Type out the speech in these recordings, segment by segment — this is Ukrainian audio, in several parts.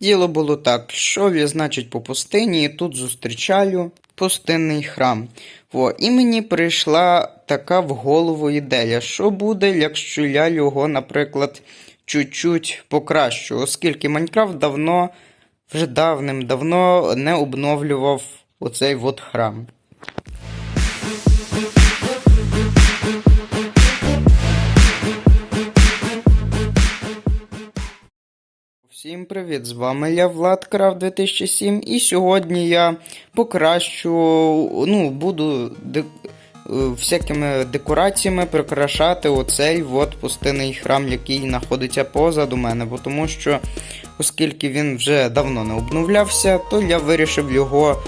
Діло було так, йшов я, значить, по пустині, і тут зустрічаю пустинний храм. Во, і мені прийшла така в голову ідея, що буде, якщо я його, наприклад, чуть-чуть покращу, оскільки Майнкрафт давно, вже давним-давно не обновлював оцей от храм. Всім привіт! З вами я Владкрафт 2007 і сьогодні я покращу, ну, буду де, е, всякими декораціями прикрашати оцей от пустинний храм, який знаходиться позаду мене, бо тому що, оскільки він вже давно не обновлявся, то я вирішив його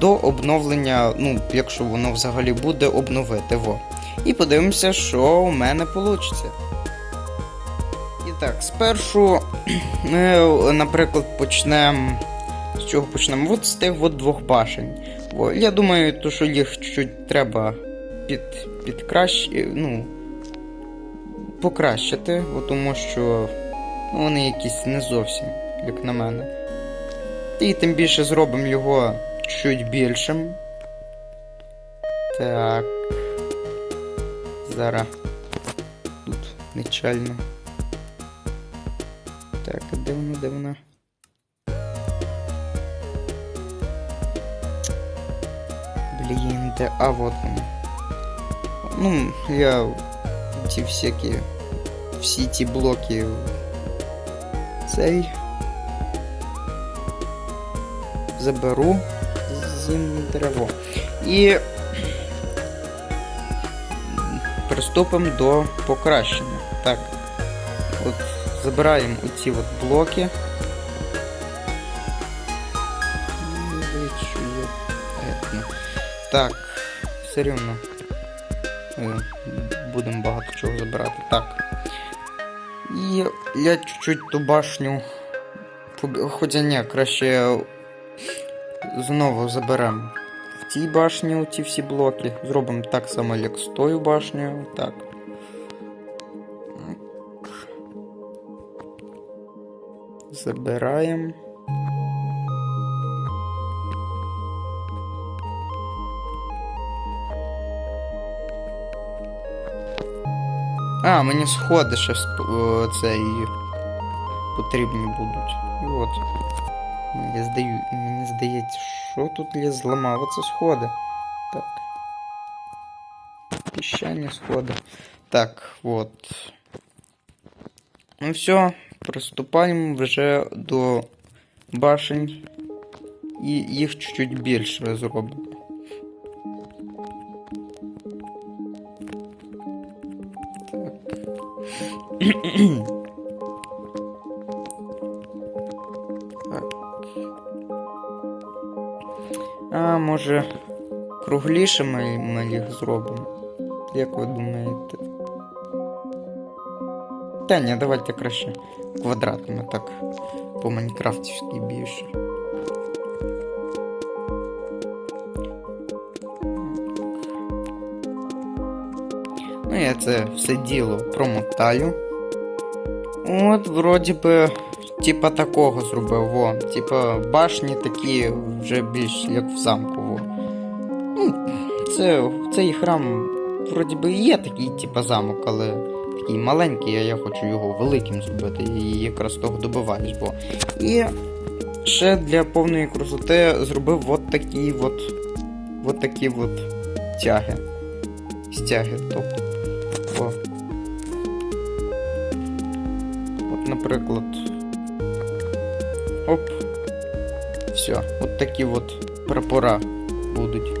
до обновлення, ну, якщо воно взагалі буде, обновити. Во. І подивимося, що у мене вийде. Так, спершу ми, наприклад, почнемо. З чого почнемо? От з тих от двох башень. О, я думаю, то, що їх чуть треба під, підкращ... ну, покращити, бо тому що ну, вони якісь не зовсім, як на мене. І тим більше зробимо його чуть більшим. Так. Зараз тут нечально. Так, де вона, де вона? Блін, де. А, вот вона. Ну, я ті всякі. Всі ті блоки. Цей. Заберу з дерево. І приступимо до покращення. Забираємо оці от блоки. Так, все рівно. е, Будемо багато чого забирати. Так. І я чуть-чуть ту башню. Хоча ні, краще знову заберемо в тій башні ці всі блоки. Зробимо так само, як з тою башнею. Так. Забираємо. А, мені сходи ще цей потрібні будуть. От. Я здаю, мені здається, що тут я зламав оце сходи. Так. Піщані сходи. Так, от. Ну все, приступаємо вже до башень. І їх чуть-чуть більше зробимо. Так. А, може, кругліше ми, ми їх зробимо? Як ви думаєте? Та ні, давайте краще квадратними, так по майнкрафтівськи більше. Ну, я це все діло промотаю. От, вроді би, типа такого зробив, во. Типа башні такі вже більш як в замку, во. Ну, це, цей храм, вроді би, є такий, типа замок, але такий маленький, а я хочу його великим зробити. І якраз того добиваюсь, бо. І ще для повної красоти зробив от такі от. От такі от тяги. Стяги, тобто. От, наприклад. Оп. Все, от такі от прапора будуть.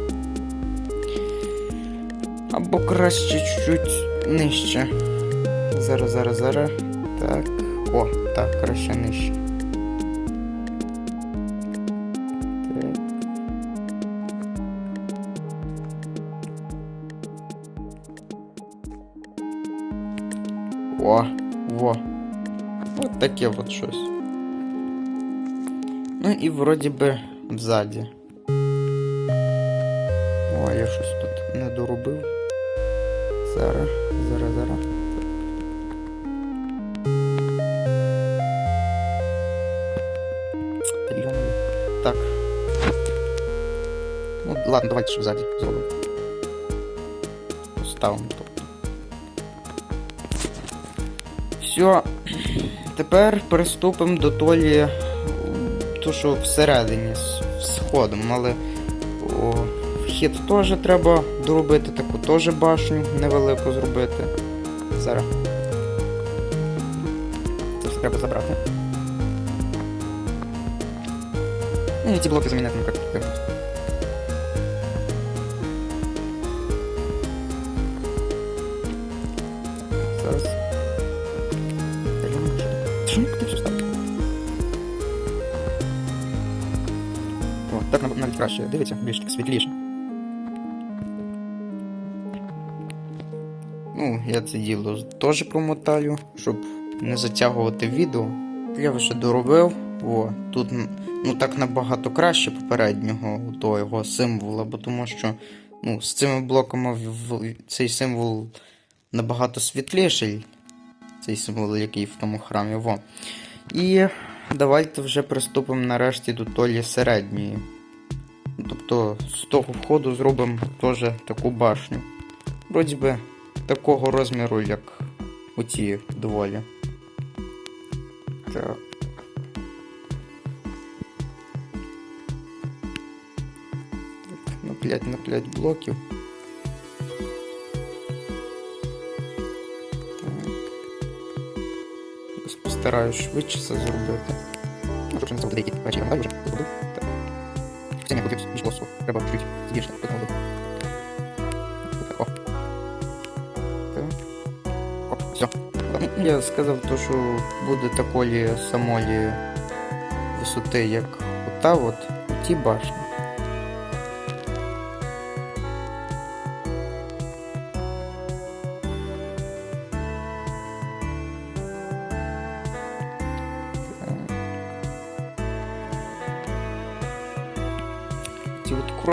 Або краще чуть-чуть нижче. Зараз, зараз, зараз. Так. О, так, краще нижче. Так. О, во. От таке от щось. Ну і вроді би взаді. Ладно, давайте ще ззаді зробимо. Поставимо, тобто. Все. Тепер приступимо до толі, то що всередині з входом, але о, вхід теж треба доробити, таку теж башню невелику зробити. Зараз. Це все треба забрати. Ну і ці блоки замінити на ставити? О, так нав- навіть краще. Дивіться, більш світліше. Ну, я це діло теж промотаю, щоб не затягувати відео. Я вже доробив. О, тут ну так набагато краще попереднього того символа, бо тому що ну, з цими блоками цей символ набагато світліший. Цей символ, який в тому храмі. Во. І давайте вже приступимо нарешті до толі середньої. Тобто з того входу зробимо теж таку башню. Вроді би такого розміру, як оці доволі. Так, На 5 на 5 блоків. Якось Постараюсь швидше це зробити. Ну, точно не забуду деякі речі, я вже зробив. Так. Хоча не буде більш плоско. Треба чуть збільшити. Буде. О. Так. Оп, все. Ну, Я сказав то, що буде такої самої висоти, як ота от, у ті башні.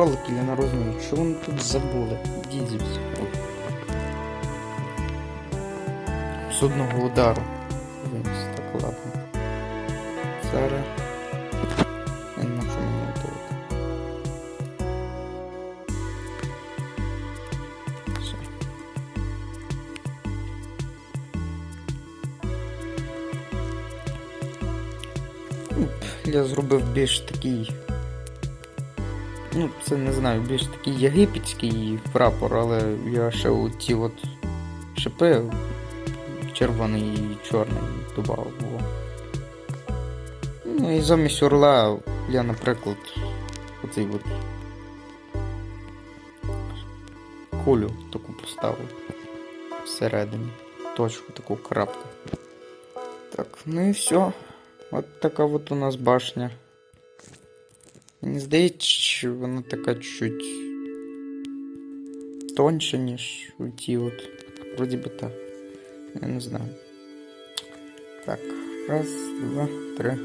Кролики, я не розумію, що вони тут забули? Звідси. З одного удару. Виніс, так ладно. Зараз. Я Я зробив більш такий. Ну, це не знаю, більш такий єгипетський прапор, але я ще оці от шипи червоний і чорний додав. Во. Ну і замість орла я, наприклад, оцей от кулю таку поставив всередині. Точку, таку крапку. Так, ну і все. От така от у нас башня. Мені здається, що вона така чуть тоньше, ніж у ті от. Вроді би так. Я не знаю. Так, раз, два, три.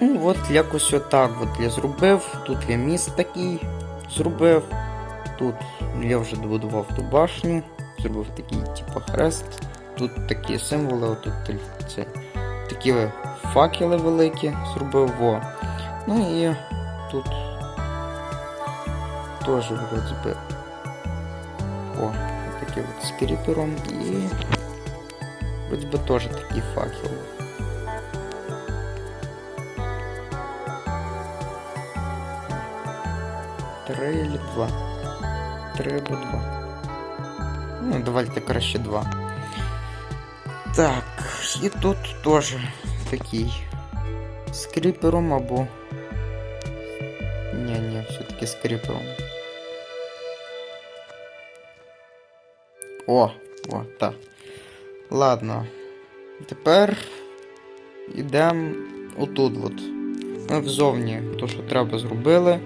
Ну, от якось отак от я зробив. Тут я міст такий зробив. Тут я вже добудував ту башню, зробив такий, типу, хрест. Тут такі символи, отут це, такі факели великі зробив. Во. Ну і тут теж вроді. О, такі от з кріпером і вроді би теж такі факели. Три или два? Три або два. Ну, давайте краще два. Так, і тут теж такий з кріпером або. Ні, ні, все-таки з кріпером. О, о, так. Ладно. Тепер йдемо отут от. Ми взовні то, що треба зробили.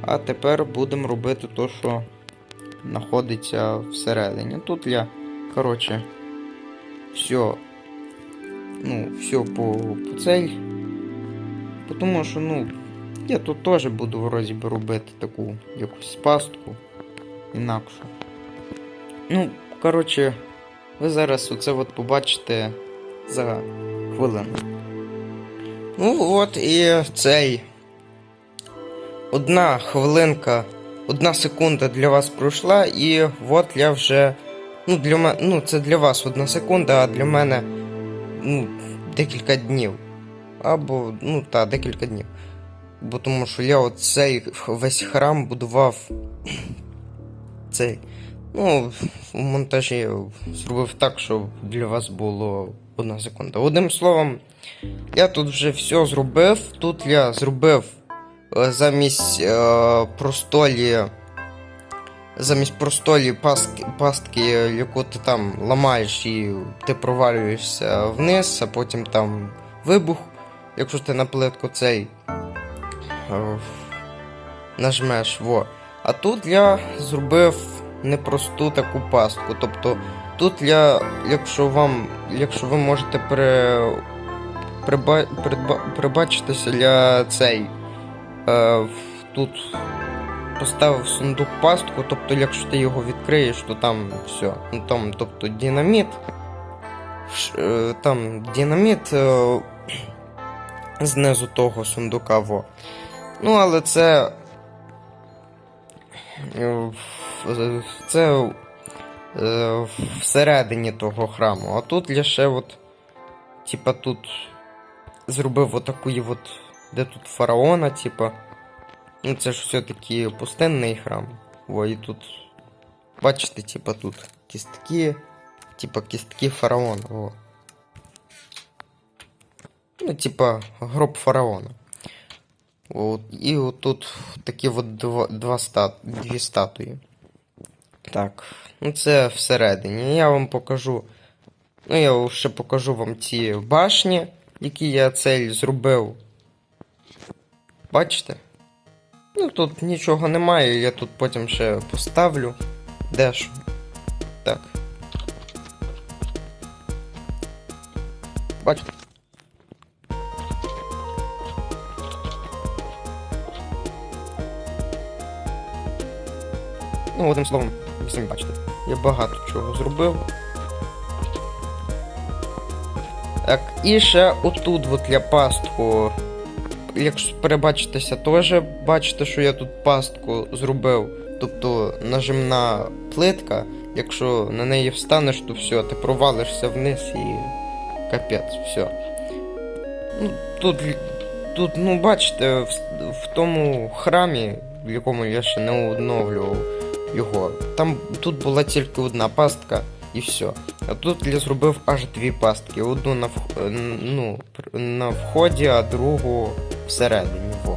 А тепер будемо робити то, що знаходиться всередині. Тут я, коротше, все, ну, все по, по цей. Тому що, ну, я тут теж буду вроді би робити таку якусь пастку інакшу. Ну, коротше, ви зараз оце от побачите за хвилину. Ну от і цей. Одна хвилинка, одна секунда для вас пройшла, і от я вже. Ну, для мене, ну, це для вас одна секунда, а для мене ну, декілька днів. Або, ну та, декілька днів. Бо тому що я оцей весь храм будував. Цей. Ну, в монтажі зробив так, щоб для вас було одна секунда. Одним словом, я тут вже все зробив. Тут я зробив е, замість е, простолі. Замість простолі пастки, пастки, яку ти там ламаєш і ти провалюєшся вниз, а потім там вибух, якщо ти на плитку цей е, нажмеш. Во. А тут я зробив непросту таку пастку. Тобто тут я, якщо вам, якщо ви можете пере, приба, прибачитися для цей. Е, тут поставив сундук пастку, тобто, якщо ти його відкриєш, то там все. Ну там, тобто, динаміт. Е, Там динаміт е, знизу того сундука. Во. Ну, але це. е, Це всередині того храму. А тут ще от. Типа тут зробив отаку от. Де тут фараона, типа. Ну, це ж все-таки пустинний храм. Во, і тут. Бачите, типа тут кістки. Типа кістки фараона. Во. Ну, типа, гроб фараона. От, і от тут такі от два, два стат, дві статуї. Так, ну це всередині. Я вам покажу. Ну, я ще покажу вам ці башні, які я цель зробив. Бачите? Ну тут нічого немає, я тут потім ще поставлю. Де ж? Так. Бачите? Ну, одним словом, ви самі бачите. Я багато чого зробив. Так, і ще отут от я пастку. Якщо перебачитеся, теж бачите, що я тут пастку зробив. Тобто нажимна плитка, якщо на неї встанеш, то все, ти провалишся вниз і капець, все. Ну, тут, тут, ну бачите, в, в тому храмі, в якому я ще не оновлював його, там тут була тільки одна пастка і все. А тут я зробив аж дві пастки. Одну на, вх- ну, на вході, а другу всередині. Во.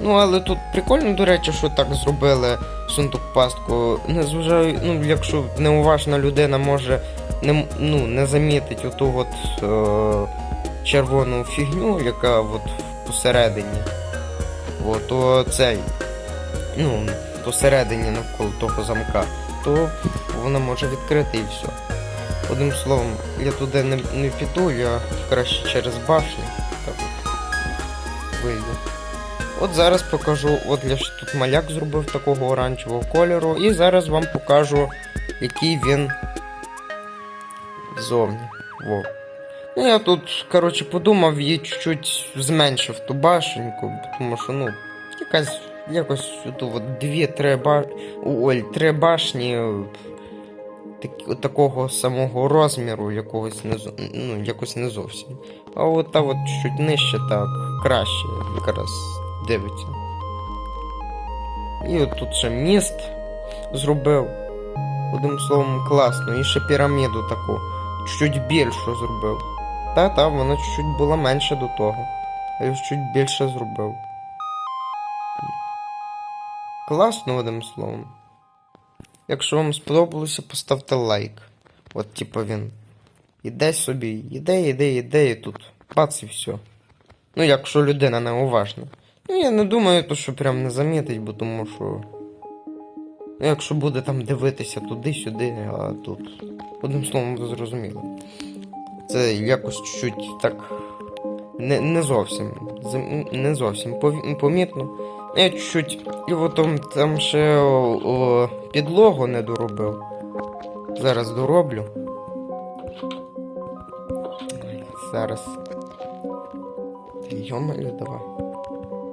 Ну, але тут прикольно, до речі, що так зробили сундук пастку. Не зважаю, ну, якщо неуважна людина може не, ну, не замітить оту от е, червону фігню, яка от посередині. От, то цей. Ну, посередині навколо того замка, то вона може відкрити і все. Одним словом, я туди не, не піду, я краще через башню. Вийду. От зараз покажу, от я ж тут маляк зробив такого оранжевого кольору, і зараз вам покажу, який він ззовні. Во. Ну, я тут, коротше, подумав і чуть-чуть зменшив ту башеньку, тому що, ну, якась якось от дві-три ба... Ой, три башні так, такого самого розміру, якогось не, ну, якось не зовсім. А от та от чуть нижче так краще якраз дивиться. І от тут ще міст зробив. Одним словом, класно. І ще піраміду таку. Чуть більшу зробив. Та-та, вона чуть була менше до того. А я чуть більше зробив. Класно, одним словом. Якщо вам сподобалося, поставте лайк. От типу він. Іде собі, іде, іде, іде, і тут. Бац і все. Ну, якщо людина неуважна. Ну, я не думаю, то, що прям не замітить, бо тому що. Ну, якщо буде там дивитися туди-сюди, а тут. Одним словом, ви зрозуміли. Це якось чуть-чуть так. Не, не зовсім. Не зовсім помітно. Я чуть-чуть. І от там, ще о, о, підлогу не доробив. Зараз дороблю. Зараз. Йомалю, давай.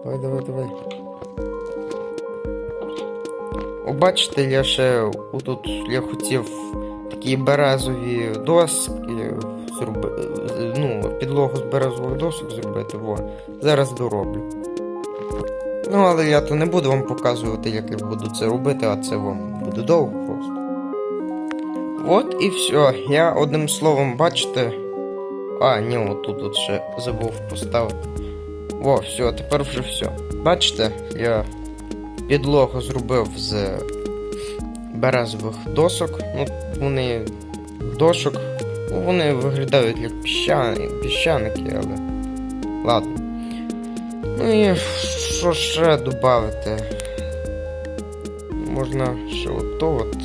Давай, давай, давай. О, бачите, я ще отут я хотів такі березові доски зробити. Ну, підлогу з березових досок зробити. Во. Зараз дороблю. Ну, але я то не буду вам показувати, як я буду це робити, а це вам буде довго просто. От і все. Я одним словом, бачите. А, ні, отут от ще забув поставити. Во, все, тепер вже все. Бачите, я підлогу зробив з березових досок. Ну, вони дошок. Ну, вони виглядають як піщани, піщаники, але. Ну і що ще додати? Можна ще ото от.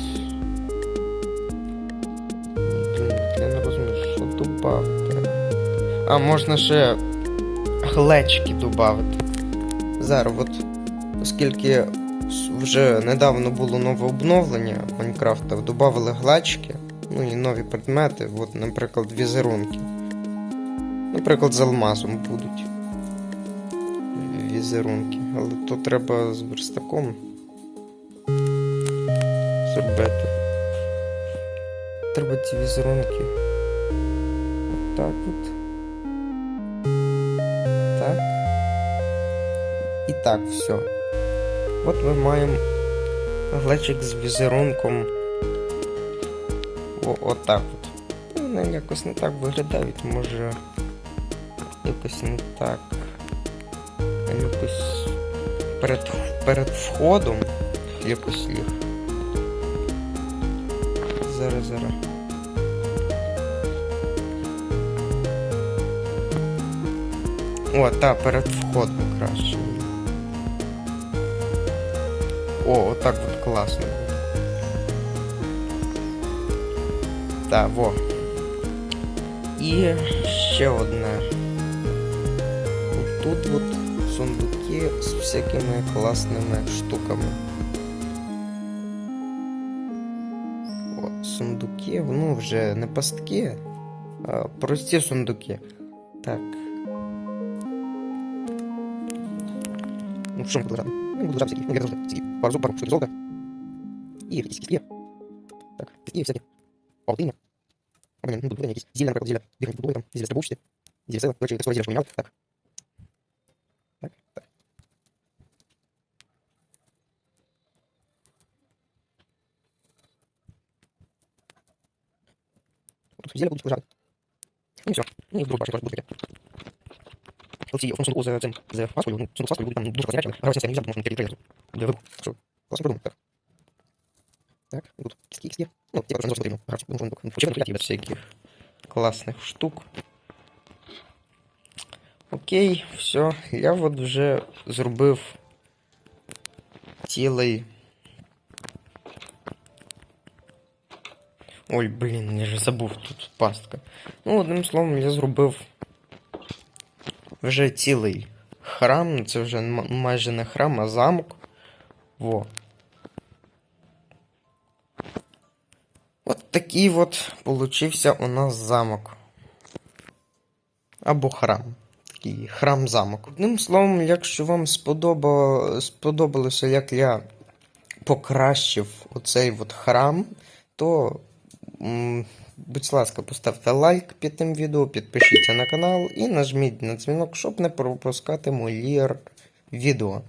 Я не розумію, що додати. А, можна ще глечки додати. Зараз от, оскільки вже недавно було нове обновлення Майнкрафта, додали глечки, ну і нові предмети, от, наприклад, візерунки. Наприклад, з алмазом будуть візерунки, але то треба з верстаком зробити. Треба ці візерунки. Отак от. Так. І так, все. От ми маємо глечик з візерунком. О, отак от. Ну, Вони якось не так виглядають, може. Якось не так. Якось перед, перед входом якось їх. Зараз, зараз. О, та, перед входом краще. О, отак от класно буде. Та, во. І ще одне. Тут от сундуки з всякими класними штуками. О, сундуки, ну вже не пастки, а прості сундуки. Так. Ну, що ми буду грати? Ну, буду грати всякі, ну, я тоже всякі, пару зуб, пару штук золота. І якісь кістки. Так, кістки всякі. Паутиня. О, блін, ну, тут якісь зілля, наприклад, зілля бігать будує там, зілля стрибучити. Зілля сила, коротше, текстура зілля поміняли. Так. Так, Тут зілля будуть лежати. Ну все. Ну і вдруг бачите, теж будуть таке. Оці, в сундуку з цим, з паскою, ну, сундук з паскою там дуже розрячений. Грався це не можна, можна перейти для вибуху. Що, класно придумав, так. Так, і тут кістки, кістки. Ну, типа, не зовсім потрібно. Грався, ну, сундук. Почему не без всяких класних штук. Окей, все. Я от вже зробив цілий. Ой, блін, я же забув тут пастка. Ну, одним словом, я зробив вже цілий храм. Ну, Це вже майже не храм, а замок. Во. От такий от получився у нас замок. Або храм. Такий храм-замок. Одним словом, якщо вам сподоба... сподобалося, як я покращив оцей от храм, то, будь ласка, поставте лайк під тим відео, підпишіться на канал і нажміть на дзвінок, щоб не пропускати мої відео.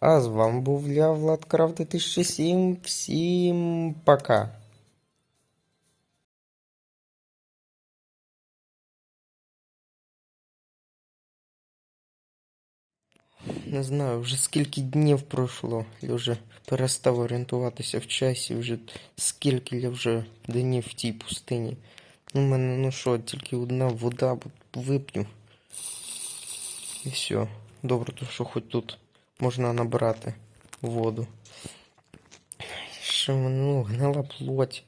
А з вами був я, Владкрафт 2007. Всім пока. Не знаю, вже скільки днів пройшло. Я вже перестав орієнтуватися в часі, вже скільки я вже днів в тій пустині. Ну, в мене, ну що, тільки одна вода вип'ю. І все. Добре, то що хоч тут можна набирати воду. В мене, ну, гнила плоть.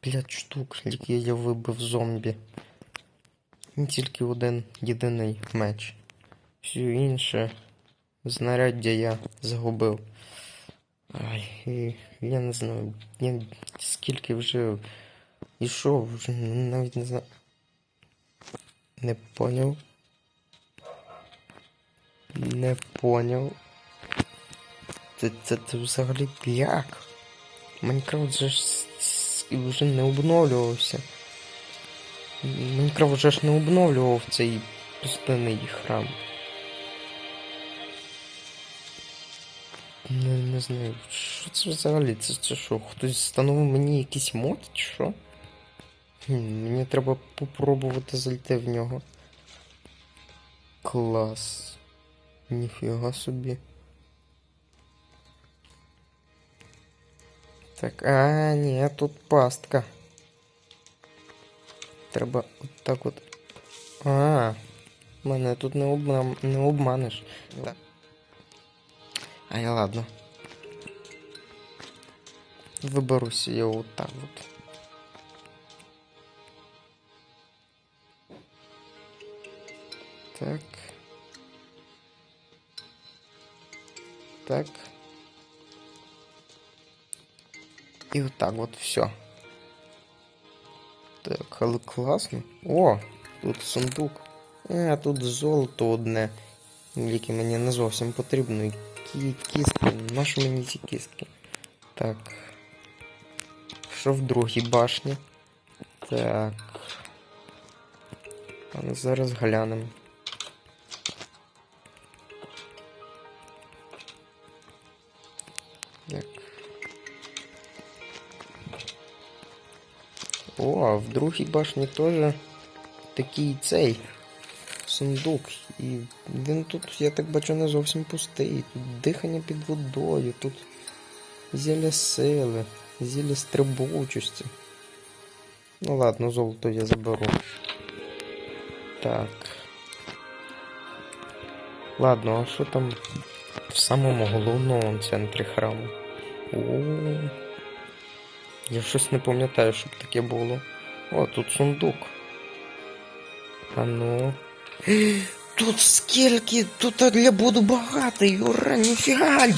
П'ять штук, які я вибив зомбі. І тільки один єдиний меч. Все інше знаряддя я загубив. Ай, я не знаю, я скільки вже йшов, вже навіть не знаю. Не поняв. Не поняв. Це, це, це взагалі як? Майнкрафт же ж вже не обновлювався. Майнкрафт вже ж не обновлював цей пустинний храм. Не, не знаю, що це взагалі? Це, це що? Хтось встановив мені якийсь мод, чи що? Мені треба попробувати зайти в нього. Клас. Ніфіга собі. Так, а, ні, тут пастка. Треба от так от. А, мене тут не, обман... не обманеш. Так. Ай, ладно. Виберуся я вот так вот. Так. Так. І отак от все. Так, але класно. О, тут сундук. А, тут золото одне, яке мені не зовсім потрібно. І кі- кістки. Нащо мені ці кістки? Так. Що в другій башні? Так. А ну зараз глянемо. Так. О, а в другій башні теж такий цей сундук. І він тут, я так бачу, не зовсім пустий. Тут дихання під водою, тут зілля сили, зілля стрибучості. Ну ладно, золото я заберу. Так. Ладно, а що там в самому головному центрі храму? О. Я щось не пам'ятаю, щоб таке було. О, тут сундук. А ну. Тут скільки, тут я буду багатий, ура, ніфіга!